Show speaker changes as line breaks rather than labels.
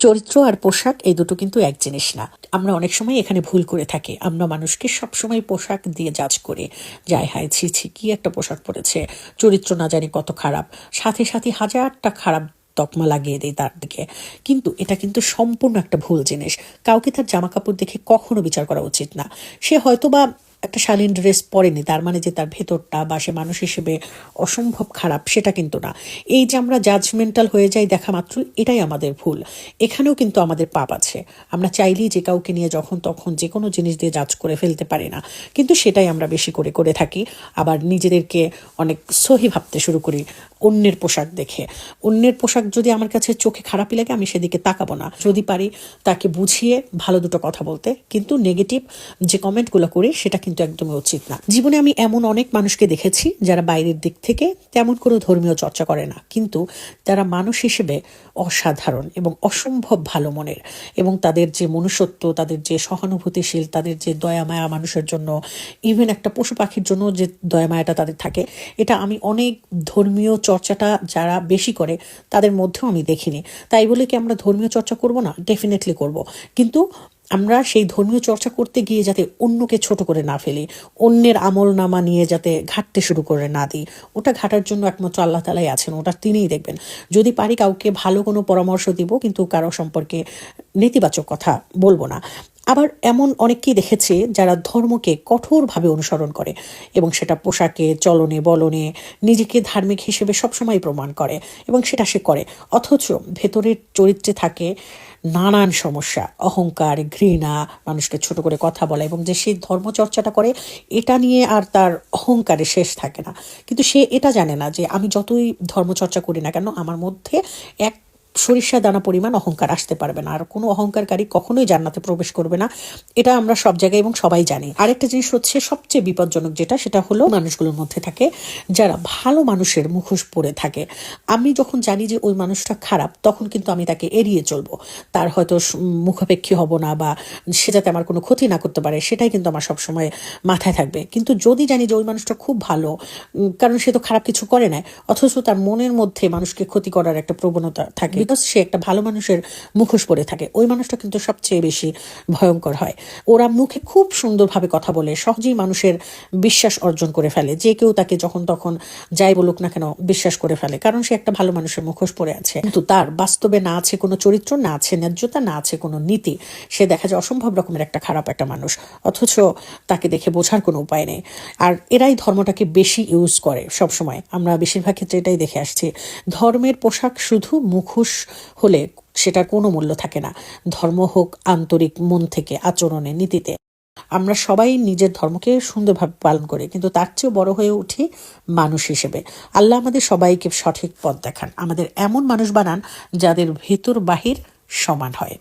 চরিত্র আর পোশাক এই দুটো কিন্তু এক জিনিস না। আমরা অনেক সময় এখানে ভুল করে থাকি। আমরা মানুষকে সবসময় পোশাক দিয়ে জাজ করে। যায় হায়, ছি ছি, কি একটা পোশাক পরেছে। চরিত্র না জানি কত খারাপ। সাথে সাথে হাজারটা খারাপ তকমা লাগিয়ে দেয় তার দিকে। কিন্তু এটা কিন্তু সম্পূর্ণ একটা ভুল জিনিস। কাউকে তার জামা কাপড় দেখে কখনো বিচার করা উচিত না। সে হয়তো বা একটা শালীন ড্রেস পরেনি, তার মানে যে তার ভেতরটা বা সে মানুষ হিসেবে অসম্ভব খারাপ, সেটা কিন্তু না। এই যে আমরা জাজমেন্টাল হয়ে যাই দেখা মাত্র, এটাই আমাদের ভুল। এখানেও কিন্তু আমাদের পাপ আছে। আমরা চাইলেই যে কাউকে নিয়ে যখন তখন যে কোনো জিনিস দিয়ে জাজ করে ফেলতে পারি না। কিন্তু সেটাই আমরা বেশি করে করে থাকি। আবার নিজেদেরকে অনেক সহি ভাবতে শুরু করি অন্যের পোশাক দেখে। অন্যের পোশাক যদি আমার কাছে চোখে খারাপই লাগে, আমি সেদিকে তাকাবো না। যদি পারি তাকে বুঝিয়ে ভালো দুটো কথা বলতে। কিন্তু নেগেটিভ যে কমেন্টগুলো করি, সেটা কিন্তু একদমই উচিত না। জীবনে আমি এমন অনেক মানুষকে দেখেছি যারা বাইরের দিক থেকে তেমন কোনো ধর্মীয় চর্চা করে না। কিন্তু তারা মানুষ হিসেবে অসাধারণ এবং অসম্ভব ভালো মনের এবং তাদের যে মনুষ্যত্ব, তাদের যে সহানুভূতিশীল, তাদের যে দয়া মায়া মানুষের জন্য ইভেন একটা পশু পাখির জন্য যে দয়া মায়াটা তাদের থাকে, এটা আমি অনেক ধর্মীয় চর্চাটা যারা বেশি করে তাদের মধ্যেও আমি দেখিনি। তাই বলে কি আমরা ধর্মীয় চর্চা করব না? ডেফিনেটলি করব। কিন্তু আমরা সেই ধর্মীয় চর্চা করতে গিয়ে যাতে অন্যকে ছোট করে না ফেলি, অন্যের আমল নামা নিয়ে যাতে ঘাটতে শুরু করে না দিই। ওটা ঘাটার জন্য একমাত্র আল্লাহ তালাই আছেন, ওটা তিনিই দেখবেন। যদি পারি কাউকে ভালো কোনো পরামর্শ দিব, কিন্তু কারও সম্পর্কে নেতিবাচক কথা বলব না। আবার এমন অনেককেই দেখেছি যারা ধর্মকে কঠোরভাবে অনুসরণ করে এবং সেটা পোশাকে, চলনে, বলনে, নিজেকে ধার্মিক হিসেবে সবসময় প্রমাণ করে এবং সেটা সে করে। অথচ ভেতরের চরিত্রে থাকে নানান সমস্যা, অহংকার, ঘৃণা, মানুষকে ছোট করে কথা বলা এবং যে সে ধর্মচর্চাটা করে, এটা নিয়ে আর তার অহংকারে শেষ থাকে না। কিন্তু সে এটা জানে না যে আমি যতই ধর্মচর্চা করি না কেন, আমার মধ্যে এক সরিষা দানা পরিমাণ অহংকার আসতে পারবে না। আর কোনো অহংকারকারী কখনোই জান্নাতে প্রবেশ করবে না। এটা আমরা সব জায়গায় এবং সবাই জানি। আরেকটা জিনিস হচ্ছে, সবচেয়ে বিপজ্জনক যেটা, সেটা হলো মানুষগুলোর মধ্যে থাকে, যারা ভালো মানুষের মুখোশ পরে থাকে। আমি যখন জানি যে ওই মানুষটা খারাপ, তখন কিন্তু আমি তাকে এড়িয়ে চলবো। তার হয়তো মুখাপেক্ষী হব না বা সে যাতে আমার কোনো ক্ষতি না করতে পারে, সেটাই কিন্তু আমার সবসময় মাথায় থাকবে। কিন্তু যদি জানি যে ওই মানুষটা খুব ভালো কারণ সে তো খারাপ কিছু করে না অথচ তার মনের মধ্যে মানুষকে ক্ষতি করার একটা প্রবণতা থাকে। বিকজ সে একটা ভালো মানুষের মুখোশ পরে থাকে। ওই মানুষটা কিন্তু সবচেয়ে বেশি ভয়ঙ্কর হয়। ওরা মুখে খুব সুন্দরভাবে কথা বলে, সহজেই মানুষের বিশ্বাস অর্জন করে ফেলে। যে কেউ তাকে যখন তখন যাই বলুক না কেন বিশ্বাস করে ফেলে, কারণ সে একটা ভালো মানুষের মুখোশ পরে আছে। কিন্তু তার বাস্তবে না আছে কোনো চরিত্র, না আছে ন্যায্যতা, না আছে কোনো নীতি। সে দেখা যায় অসম্ভব রকমের একটা খারাপ একটা মানুষ, অথচ তাকে দেখে বোঝার কোনো উপায় নেই। আর এরাই ধর্মটাকে বেশি ইউজ করে সবসময়। আমরা বেশিরভাগ ক্ষেত্রে এটাই দেখে আসছি। ধর্মের পোশাক শুধু মুখোশ হলে সেটার কোনো মূল্য থাকে না। ধর্ম হোক আন্তরিক মন থেকে আচরণে, নীতিতে। আমরা সবাই নিজের ধর্মকে সুন্দরভাবে পালন করি, কিন্তু তার চেয়েও বড় হয়ে উঠি মানুষ হিসেবে। আল্লাহ আমাদের সবাইকে সঠিক পথ দেখান। আমাদের এমন মানুষ বানান যাদের ভেতর বাহির সমান হয়।